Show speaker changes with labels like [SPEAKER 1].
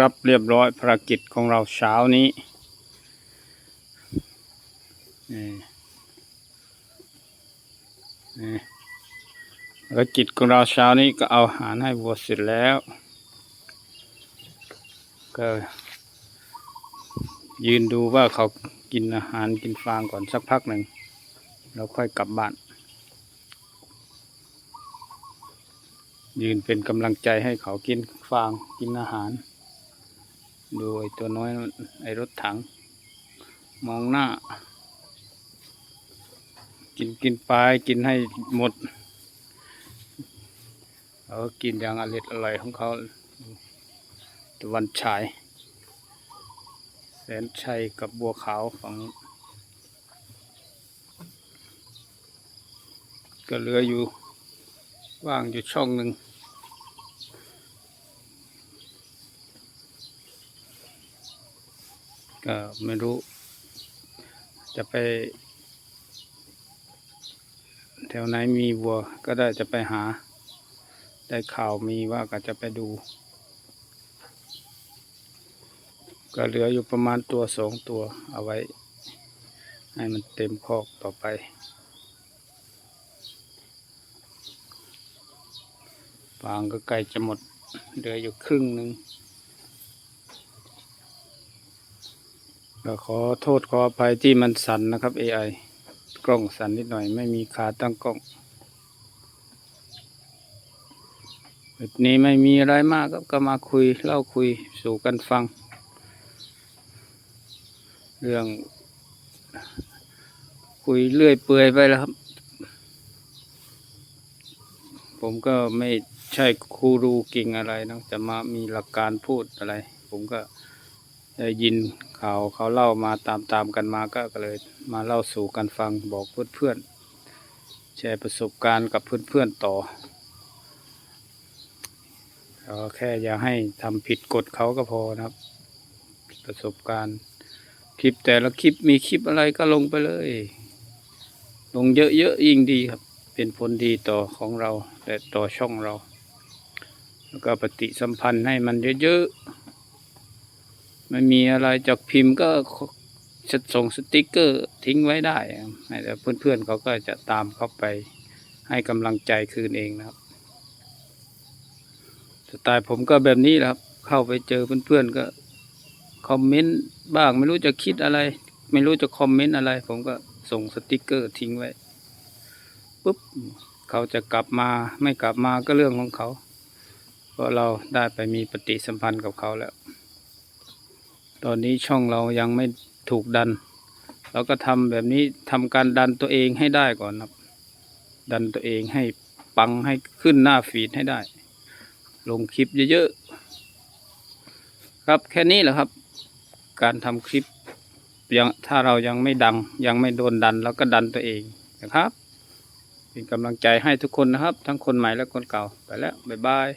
[SPEAKER 1] ครับเรียบร้อยภารกิจของเราเช้านี้นี่นี่ภารกิจของเราเช้านี้ก็เอาอาหารให้วัวเสร็จแล้ว ก็ยืนดูว่าเขากินอาหารกินฟางก่อนสักพักหนึ่งแล้วค่อยกลับบ้าน ยืนเป็นกำลังใจให้เขากินฟางกินอาหาร ดูไอ้ตัวน้อยไอ้รถถัง มองหน้า กินกินไปกินให้หมดเขาก็กินอย่างอร่อยอร่อยของเขาตะวันฉาย แสนชัยกับบัวขาวฝั่งก็เหลืออยู่ว่างอยู่ช่องหนึ่ง ก็ไม่รู้ จะไป แถวไหนมีวัวก็ได้จะไปหา ได้ข่าวมีว่าก็จะไปดู ก็เหลืออยู่ประมาณตัวสองตัวเอาไว้ ให้มันเต็มคอกต่อไปฟางก็ใกล้จะหมดเหลืออยู่ครึ่งหนึ่ง ก็ขอโทษขออภัยที่มันสั่นนะครับ AI กล้องสั่นนิดหน่อย ไม่มีขาตั้งกล้องแบบนี้ไม่มีอะไรมากครับก็มาคุยเล่าคุยสู่กันฟัง เรื่อง คุยเรื่อยเปื่อยไปแล้วครับ ผมก็ไม่ใช่ครูรูเก่งอะไรนะจะมามีหลักการพูดอะไร ผมก็ ได้ยินข่าวเขาเล่ามาตามตามกันมาก็เลยมาเล่าสู่กันฟังบอกเพื่อนเพื่อนแชร์ประสบการณ์กับเพื่อนเพื่อนต่อเราแค่อย่าให้ทำผิดกฎเขาก็พอนะครับประสบการณ์คลิปแต่ละคลิปมีคลิปอะไรก็ลงไปเลย ลงเยอะๆยิ่งดีครับ เป็นผลดีต่อของเราและต่อช่องเรา แล้วก็ปฏิสัมพันธ์ให้มันเยอะๆ ไม่มีอะไรจากพิมพ์ก็จะส่งสติกเกอร์ทิ้งไว้ได้แต่เพื่อนๆเขาก็จะตามเข้าไปให้กำลังใจคืนเองนะครับสไตล์ผมก็แบบนี้ครับ เข้าไปเจอเพื่อนๆก็คอมเมนต์บ้างไม่รู้จะคิดอะไร ไม่รู้จะคอมเมนต์อะไร ผมก็ส่งสติกเกอร์ทิ้งไว้ปุ๊บเขาจะกลับมาไม่กลับมาก็เรื่องของเขา เพราะเราได้ไปมีปฏิสัมพันธ์กับเขาแล้ว ตอนนี้ช่องเรายังไม่ถูกดัน เราก็ทำแบบนี้ทำการดันตัวเองให้ได้ก่อนครับ ดันตัวเองให้ปังให้ขึ้นหน้าฟีดให้ได้ ลงคลิปเยอะๆ ครับแค่นี้แหละครับ การทำคลิปยังถ้าเรายังไม่ดัง ยังไม่โดนดันเราก็ดันตัวเองนะครับ เป็นกำลังใจให้ทุกคนนะครับ ทั้งคนใหม่และคนเก่าไปแล้วบ๊ายบาย